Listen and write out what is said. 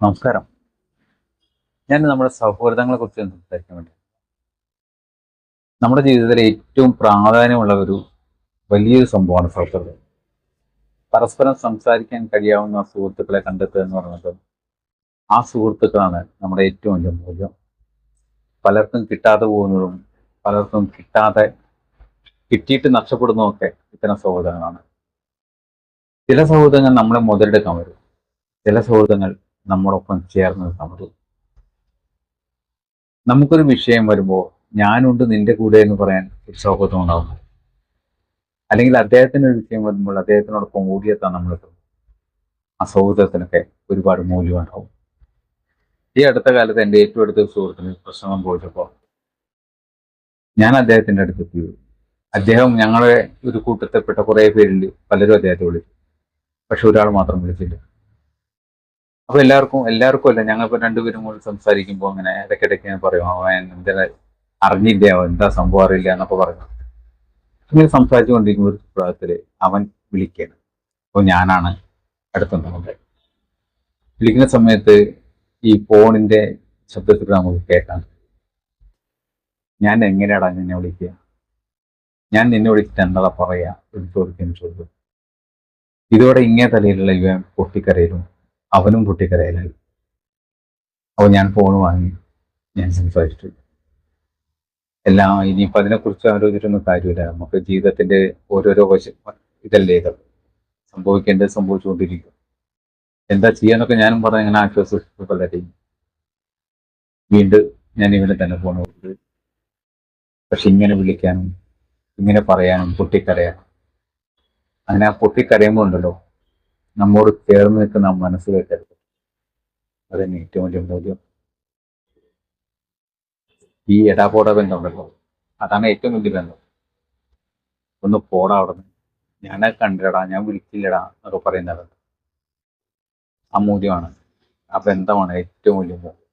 നമസ്കാരം. ഞാൻ നമ്മുടെ സൗഹൃദങ്ങളെ കുറിച്ച് സംസാരിക്കാൻ വേണ്ടി. നമ്മുടെ ജീവിതത്തിലെ ഏറ്റവും പ്രാധാന്യമുള്ള ഒരു വലിയൊരു സംഭവമാണ് സൗഹൃദം. പരസ്പരം സംസാരിക്കാൻ കഴിയാവുന്ന സുഹൃത്തുക്കളെ കണ്ടെത്തുക എന്ന് പറയുന്നത് ആ സുഹൃത്തുക്കളാണ് നമ്മുടെ ഏറ്റവും വലിയ മൂല്യം. പലർക്കും കിട്ടാതെ പോകുന്നതും പലർക്കും കിട്ടാതെ കിട്ടിയിട്ട് നഷ്ടപ്പെടുന്നതൊക്കെ ഇത്തരം സൗഹൃദങ്ങളാണ്. ചില സൗഹൃദങ്ങൾ നമ്മളെ മുതലെടുക്കാൻ വരും. ചില സൗഹൃദങ്ങൾ നമ്മോടൊപ്പം ചേർന്ന് നിൽക്കാൻ നമുക്കൊരു വിഷയം വരുമ്പോൾ ഞാനുണ്ട് നിന്റെ കൂടെ എന്ന് പറയാൻ ഒരു സൗഹൃദം ഉണ്ടാവും അല്ലെങ്കിൽ അദ്ദേഹത്തിന് ഒരു വിഷയം വരുമ്പോൾ അദ്ദേഹത്തിനോടൊപ്പം ഓടിയെത്താൻ നമ്മൾ ആ സൗഹൃദത്തിനൊക്കെ ഒരുപാട് മൂല്യം ഉണ്ടാവും. ഈ അടുത്ത കാലത്ത് എന്റെ ഏറ്റവും അടുത്ത സുഹൃത്തിന് പ്രശ്നം സംഭവിച്ചപ്പോൾ ഞാൻ അദ്ദേഹത്തിന്റെ അടുത്തെത്തി അദ്ദേഹം ഞങ്ങളെ ഒരു കൂട്ടത്തിൽപ്പെട്ട കുറേ പേരിൽ പലരും അദ്ദേഹത്തെ വിളിച്ചു. പക്ഷെ ഒരാൾ മാത്രം വിളിച്ചില്ല. അപ്പൊ എല്ലാവർക്കും എല്ലാവർക്കും അല്ല ഞങ്ങൾ ഇപ്പൊ രണ്ടുപേരും കൂടി സംസാരിക്കുമ്പോൾ അങ്ങനെ ഇടയ്ക്കിടയ്ക്ക് ഞാൻ പറയും അവൻ എന്താ അറിഞ്ഞില്ല? എന്താ സംഭവം അറിയില്ല എന്നൊക്കെ പറഞ്ഞു ഇങ്ങനെ സംസാരിച്ചുകൊണ്ടിരിക്കുമ്പോൾ ഒരു പ്രായത്തിൽ അവൻ വിളിക്കുകയാണ് അപ്പോൾ ഞാനാണ് അടുത്തുണ്ടാവുന്നത് വിളിക്കുന്ന സമയത്ത് ഈ ഫോണിന്റെ ശബ്ദത്തിൽ നമുക്ക് കേൾക്കാം. ഞാൻ എങ്ങനെയാടാ നിന്നെ വിളിക്കുക? ഞാൻ നിന്നെ വിളിച്ചിട്ട് എന്താ പറയാ ഒരു ചോദിക്കുന്ന ചോദിച്ചു ഇതോടെ ഇങ്ങേ തലയിലുള്ള ഇവൻ പൊട്ടിക്കരയിലും അവനും പൊട്ടിക്കരയിലായി. അപ്പോൾ ഞാൻ ഫോൺ വാങ്ങി. ഞാൻ സംസാരിച്ചു. എല്ലാം ഇനിയിപ്പോൾ അതിനെക്കുറിച്ച് ആലോചിച്ചിട്ടൊന്നും കാര്യമില്ല. നമുക്ക് ജീവിതത്തിന്റെ ഓരോരോ വശ ഇതല്ലേ ഇതൊക്കെ സംഭവിക്കേണ്ടത് സംഭവിച്ചുകൊണ്ടിരിക്കും. എന്താ ചെയ്യാന്നൊക്കെ ഞാനും പറഞ്ഞ ഇങ്ങനെ ആശ്വസിച്ചു പലരെയും വീണ്ടും ഞാൻ ഇവിടെ തന്നെ ഫോൺ കൊടുത്തു പക്ഷെ ഇങ്ങനെ വിളിക്കാനും ഇങ്ങനെ പറയാനും പൊട്ടിക്കരയാനും അങ്ങനെ ആ പൊട്ടിക്കരയുമ്പോൾ ഉണ്ടല്ലോ. നമ്മോട് ചേർന്ന് നിൽക്കുന്ന മനസ്സ് കേട്ടരുത് അതന്നെ ഏറ്റവും വലിയ മൂല്യം ഈ എടാപോട ബന്ധമുണ്ടല്ലോ അതാണ് ഏറ്റവും വലിയ ബന്ധം. ഒന്ന് പോടാ അവിടെ നിന്ന് ഞാനെ കണ്ടില്ലടാ ഞാൻ വിളിച്ചില്ലടാ എന്നൊക്കെ പറയുന്ന ബന്ധം. ആ മൂല്യമാണ്. ആ ബന്ധമാണ് ഏറ്റവും വലിയ മൂല്യം